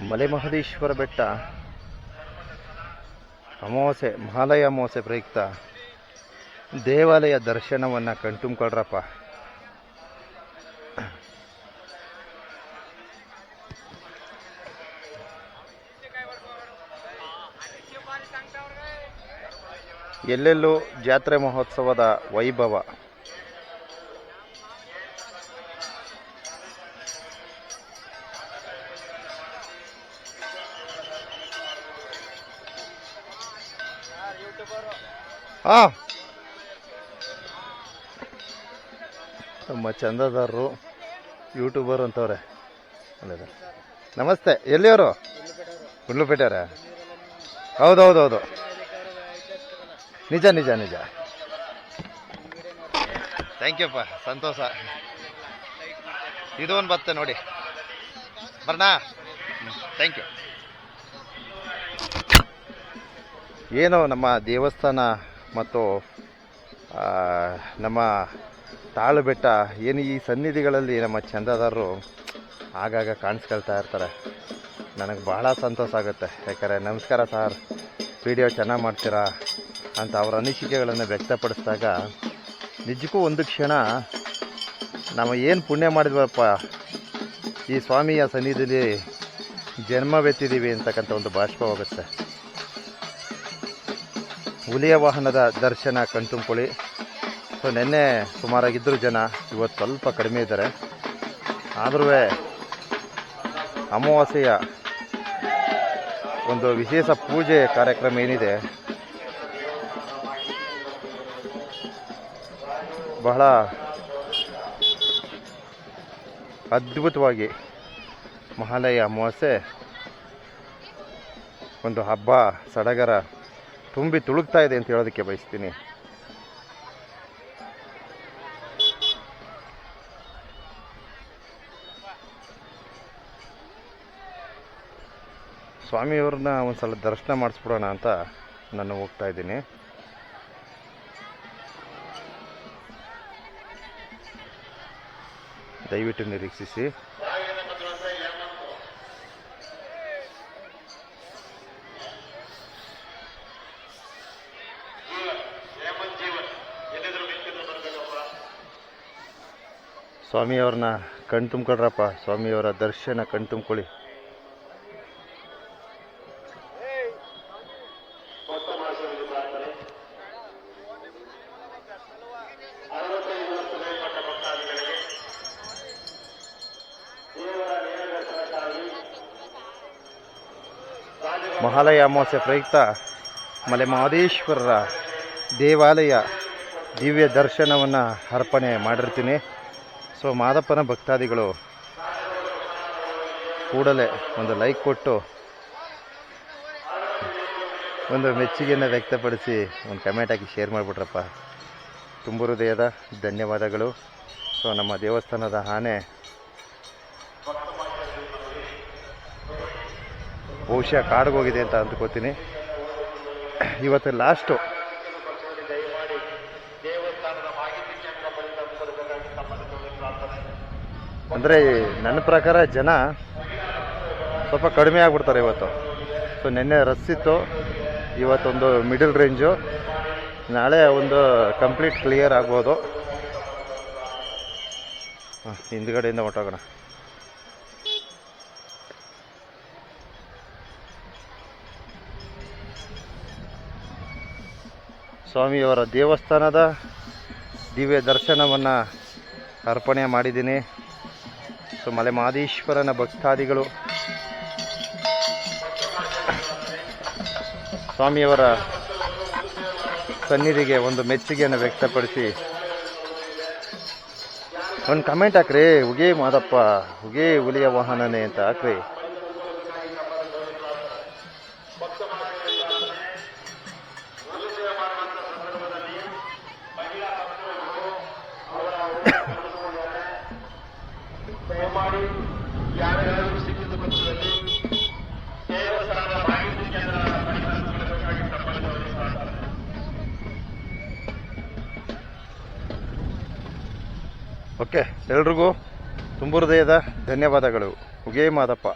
ಮಲೆ ಮಹದೇಶ್ವರ ಬೆಟ್ಟ. ಅಮಾವಾಸ್ಯೆ ಮಹಾಲಯ ಅಮಾವಾಸ್ಯೆ ಪ್ರಯುಕ್ತ ದೇವಾಲಯ ದರ್ಶನವನ್ನು ಕಣ್ತುಂಬ್ಕೊಳ್ರಪ್ಪ ಎಲ್ಲೆಲ್ಲೂ ಜಾತ್ರೆ ಮಹೋತ್ಸವದ ವೈಭವ. ಹಾಂ ನಮ್ಮ ಚಂದದಾರರು ಯೂಟ್ಯೂಬರ್ ಅಂತವ್ರೆ. ನಮಸ್ತೆ, ಎಲ್ಲಿಯವರು? ಗುಂಡ್ಲುಪೇಟೆಯವರ ಹೌದೌದೌದು. ನಿಜ ನಿಜ ನಿಜ. ಥ್ಯಾಂಕ್ ಯು ಅಪ್ಪ, ಸಂತೋಷ. ಇದು ಒಂದು ಬತ್ತೆ ನೋಡಿ. ಬರ್ನಾ? ಥ್ಯಾಂಕ್ ಯು ಏನು ನಮ್ಮ ದೇವಸ್ಥಾನ ಮತ್ತು ನಮ್ಮ ತಾಳು ಬೆಟ್ಟ ಏನು ಈ ಸನ್ನಿಧಿಗಳಲ್ಲಿ ನಮ್ಮ ಚಂದದಾರರು ಆಗಾಗ ಕಾಣಿಸ್ಕೊಳ್ತಾ ಇರ್ತಾರೆ. ನನಗೆ ಬಹಳ ಸಂತೋಷ ಆಗುತ್ತೆ. ಯಾಕಂದರೆ ನಮಸ್ಕಾರ ಸರ್, ವಿಡಿಯೋ ಚೆನ್ನಾಗಿ ಮಾಡ್ತೀರಾ ಅಂತ ಅವರ ಅನಿಸಿಕೆಗಳನ್ನು ವ್ಯಕ್ತಪಡಿಸಿದಾಗ ನಿಜಕ್ಕೂ ಒಂದು ಕ್ಷಣ ನಾವು ಏನು ಪುಣ್ಯ ಮಾಡಿದ್ವಪ್ಪ, ಈ ಸ್ವಾಮಿಯ ಸನ್ನಿಧಿಯಲ್ಲಿ ಜನ್ಮವೆತ್ತಿದ್ದೀವಿ ಅಂತಕ್ಕಂಥ ಒಂದು ಬಾಷ್ಪವಾಗುತ್ತೆ ಹುಲಿಯ ವಾಹನದ ದರ್ಶನ ಕಣ್ತುಂಬ್ಕೊಳ್ಳಿ ಸೊ, ನಿನ್ನೆ ಸುಮಾರಾಗಿದ್ದರು ಜನ, ಇವತ್ತು ಸ್ವಲ್ಪ ಕಡಿಮೆ ಇದ್ದಾರೆ. ಆದರೂ ಅಮಾವಾಸ್ಯೆಯ ಒಂದು ವಿಶೇಷ ಪೂಜೆ ಕಾರ್ಯಕ್ರಮ ಏನಿದೆ, ಬಹಳ ಅದ್ಭುತವಾಗಿ ಮಹಾಲಯ ಅಮಾವಾಸ್ಯೆ ಒಂದು ಹಬ್ಬ, ಸಡಗರ ತುಂಬಿ ತುಳುಕ್ತಾ ಇದೆ ಅಂತ ಹೇಳೋದಕ್ಕೆ ಬಯಸ್ತೀನಿ. ಸ್ವಾಮಿಯವ್ರನ್ನ ಒಂದ್ಸಲ ದರ್ಶನ ಮಾಡಿಸ್ಬಿಡೋಣ ಅಂತ ನಾನು ಹೋಗ್ತಾ ಇದ್ದೀನಿ. ದಯವಿಟ್ಟು ನಿರೀಕ್ಷಿಸಿ. ಸ್ವಾಮಿಯವ್ರನ್ನ ಕಣ್ ತುಂಬಿಕೊಳ್ರಪ್ಪ. ಸ್ವಾಮಿಯವರ ದರ್ಶನ ಕಣ್ ತುಂಬಿಕೊಳ್ಳಿ. ಮಹಾಲಯ ಅಮಾವಾಸ್ಯೆ ಪ್ರಯುಕ್ತ ಮಲೆ ಮಹದೇಶ್ವರರ ದೇವಾಲಯ ದಿವ್ಯ ದರ್ಶನವನ್ನು ಅರ್ಪಣೆ ಮಾಡಿರ್ತೀನಿ. ಸೊ ಮಾದಪ್ಪನ ಭಕ್ತಾದಿಗಳು ಕೂಡಲೇ ಒಂದು ಲೈಕ್ ಕೊಟ್ಟು ಒಂದು ಮೆಚ್ಚುಗೆಯನ್ನು ವ್ಯಕ್ತಪಡಿಸಿ ಒಂದು ಕಮೆಂಟ್ ಹಾಕಿ ಶೇರ್ ಮಾಡಿಬಿಟ್ರಪ್ಪ. ತುಂಬ ಹೃದಯದ ಧನ್ಯವಾದಗಳು. ಸೊ ನಮ್ಮ ದೇವಸ್ಥಾನದ ಆನೆ ಬಹುಶಃ ಕಾಡಿಗೆ ಹೋಗಿದೆ ಅಂತ ಅಂದ್ಕೋತೀನಿ. ಇವತ್ತು ಲಾಸ್ಟು ಅಂದರೆ ನನ್ನ ಪ್ರಕಾರ ಜನ ಸ್ವಲ್ಪ ಕಡಿಮೆ ಆಗ್ಬಿಡ್ತಾರೆ ಇವತ್ತು. ಸೊ ನಿನ್ನೆ ರಸ್ ಇತ್ತು. ಇವತ್ತೊಂದು ಮಿಡಲ್ ರೇಂಜು ನಾಳೆ ಒಂದು ಕಂಪ್ಲೀಟ್ ಕ್ಲಿಯರ್ ಆಗ್ಬೋದು. ಹಾಂ, ಹಿಂದ್ಗಡೆಯಿಂದ ಹೊಟ್ಟೋಗೋಣ ಸ್ವಾಮಿಯವರ ದೇವಸ್ಥಾನದ ದಿವ್ಯ ದರ್ಶನವನ್ನು ಅರ್ಪಣೆ ಮಾಡಿದ್ದೀನಿ. ಸೊ ಮಲೆ ಮಾದೇಶ್ವರನ ಭಕ್ತಾದಿಗಳು. ಸ್ವಾಮಿಯವರ ಸನ್ನಿಧಿಗೆ ಒಂದು ಮೆಚ್ಚುಗೆಯನ್ನು ವ್ಯಕ್ತಪಡಿಸಿ. ಒಂದು ಕಮೆಂಟ್ ಹಾಕ್ರಿ. ಉಗೇ ಮಾದಪ್ಪ ಉಗೇ ಹುಲಿಯ ವಾಹನನೇ ಅಂತ ಹಾಕ್ರಿ. ಓಕೆ ಎಲ್ರಿಗೂ ತುಂಬ ಹೃದಯದ ಧನ್ಯವಾದಗಳು. ಉಗೇ ಮಾದಪ್ಪ.